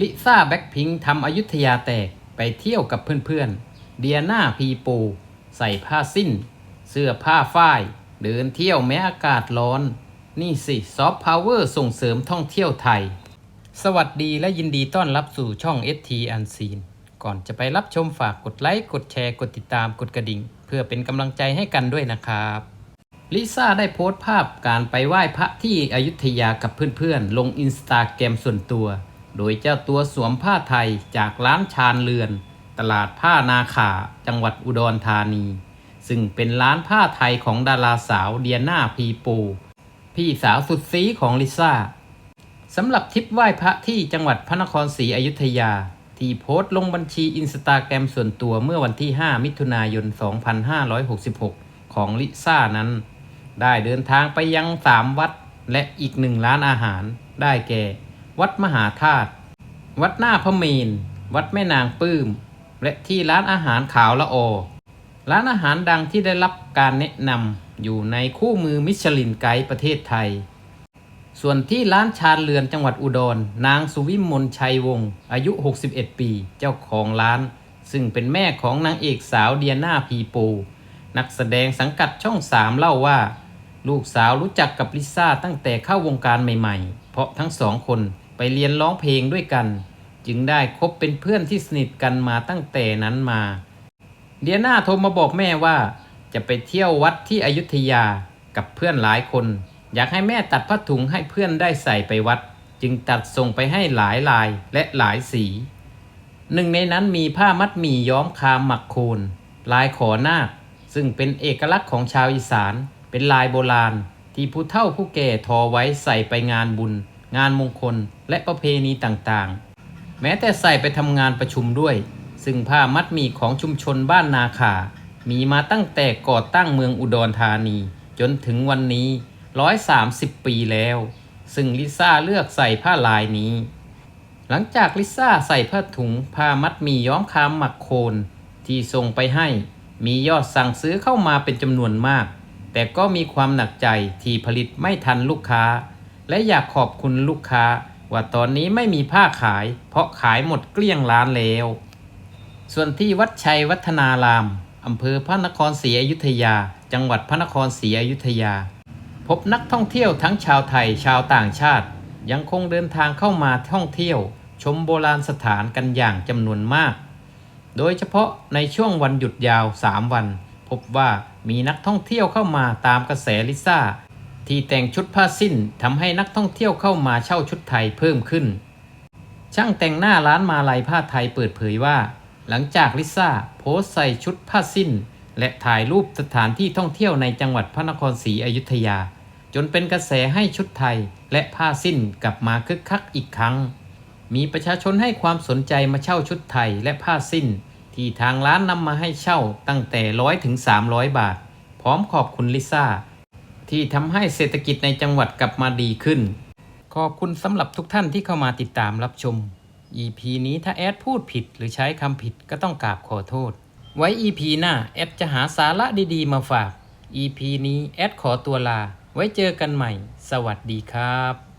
ลิซ่าแบ็คพิงค์ทำอยุธยาแตกไปเที่ยวกับเพื่อนๆ เดียนาพีปูใส่ผ้าสิ้น เสื้อผ้าฝ้าย เดินเที่ยวแม้อากาศร้อน นี่สิซอฟต์พาวเวอร์ส่งเสริมท่องเที่ยวไทย สวัสดีและยินดีต้อนรับสู่ช่อง ST Unseen ก่อนจะไปรับชมฝากกดไลค์ กดแชร์ กดติดตาม กดกระดิ่ง เพื่อเป็นกำลังใจให้กันด้วยนะครับลิซ่าได้โพสต์ภาพการไปไหว้พระที่อยุธยากับเพื่อนๆ ลงอินสตาแกรมส่วนตัว โดยเจ้าตัวสวมผ้าไทยจากร้านชาญเรือน ตลาดผ้านาขาจังหวัดอุดรธานี ซึ่งเป็นร้านผ้าไทยของดาราสาวเดียนาพีปูพี่สาวสุดซีของลิซ่าสำหรับทริปไหว้พระที่จังหวัดพระนครศรีอยุธยา ที่โพสต์ลงบัญชีอินสตาแกรมส่วนตัวเมื่อวันที่ 5 มิถุนายน 2566 ของลิซ่านั้น ได้เดินทางไปยังสามวัดและอีกหนึ่งร้านอาหารได้แก่ วัดมหาธาตุวัดหน้าพระเมน วัดแม่นางปื้ม และที่ร้านอาหารขาวละโอร้านอาหารดังที่ได้รับการแนะนำอยู่ในคู่มือมิชลินไกด์ประเทศไทย ส่วนที่ร้านชาญเรือนจังหวัดอุดร นางสุวิมลชัยวงศ์อายุ 61 ปี เจ้าของร้าน ซึ่งเป็นแม่ของนางเอกสาวเดียนาพีปูนักแสดงสังกัดช่องสามเล่าว่า ลูกสาวรู้จักกับลิซ่าตั้งแต่เข้าวงการใหม่ๆ เพราะทั้งสองคน ไปเรียนร้องเพลงด้วยกัน จึงได้คบเป็นเพื่อนที่สนิทกันมาตั้งแต่นั้นมาเดียนาโทรมาบอกแม่ว่า จะไปเที่ยววัดที่อยุธยากับเพื่อนหลายคน อยากให้แม่ตัดผ้าถุงให้เพื่อนได้ใส่ไปวัด จึงตัดส่งไปให้หลายลายและหลายสี หนึ่งในนั้นมีผ้ามัดหมี่ย้อมคามหมักโคน ลายขอนาคซึ่งเป็นเอกลักษณ์ของชาวอีสาน เป็นลายโบราณ ที่ผู้เฒ่าผู้แก่ทอไว้ใส่ไปงานบุญ งานมงคลและประเพณีต่างๆ แม้แต่ใส่ไปทำงานประชุมด้วย ซึ่งผ้ามัดหมี่ของชุมชนบ้านนาขา มีมาตั้งแต่ก่อตั้งเมืองอุดรธานีจนถึงวันนี้ 130 ปีแล้ว ซึ่งลิซ่าเลือกใส่ผ้าลายนี้ หลังจากลิซ่าใส่ผ้าถุงผ้ามัดหมี่ย้อมคามหมักโคนที่ส่งไปให้มียอดสั่งซื้อเข้ามาเป็นจำนวนมาก แต่ก็มีความหนักใจที่ผลิตไม่ทันลูกค้า และอยากขอบคุณลูกค้า ว่าตอนนี้ไม่มีผ้าขาย เพราะขายหมดเกลี้ยงร้านแล้ว ส่วนที่วัดชัยวัฒนารามอำเภอพระนครศรีอยุธยา จังหวัดพระนครศรีอยุธยา พบนักท่องเที่ยวทั้งชาวไทยชาวต่างชาติ ยังคงเดินทางเข้ามาท่องเที่ยว ชมโบราณสถานกันอย่างจำนวนมาก โดยเฉพาะในช่วงวันหยุดยาว 3 วัน พบว่ามีนักท่องเที่ยวเข้ามาตามกระแสลิซ่า ที่แต่งชุดผ้าสิ้นทำให้นักท่องเที่ยวเข้ามาเช่าชุดไทยเพิ่มขึ้น ช่างแต่งหน้าร้านมาลัยผ้าไทยเปิดเผยว่า หลังจากลิซ่าโพสต์ใส่ชุดผ้าสิ้น และถ่ายรูปสถานที่ท่องเที่ยวในจังหวัดพระนครศรีอยุธยา จนเป็นกระแสให้ชุดไทยและผ้าสิ้นกลับมาคึกคักอีกครั้ง มีประชาชนให้ความสนใจมาเช่าชุดไทยและผ้าสิ้น ที่ทางร้านนำมาให้เช่าตั้งแต่ร้อยถึง300 บาท พร้อมขอบคุณลิซ่า ที่ทำให้เศรษฐกิจในจังหวัดกลับมาดีขึ้น ขอบคุณสำหรับทุกท่านที่เข้ามาติดตามรับชม EP นี้ถ้าแอดพูดผิดหรือใช้คำผิดก็ต้องกราบขอโทษ ไว้ EP หน้าแอดจะหาสาระดีๆ มาฝาก EP นี้แอดขอตัวลา ไว้เจอกันใหม่ สวัสดีครับ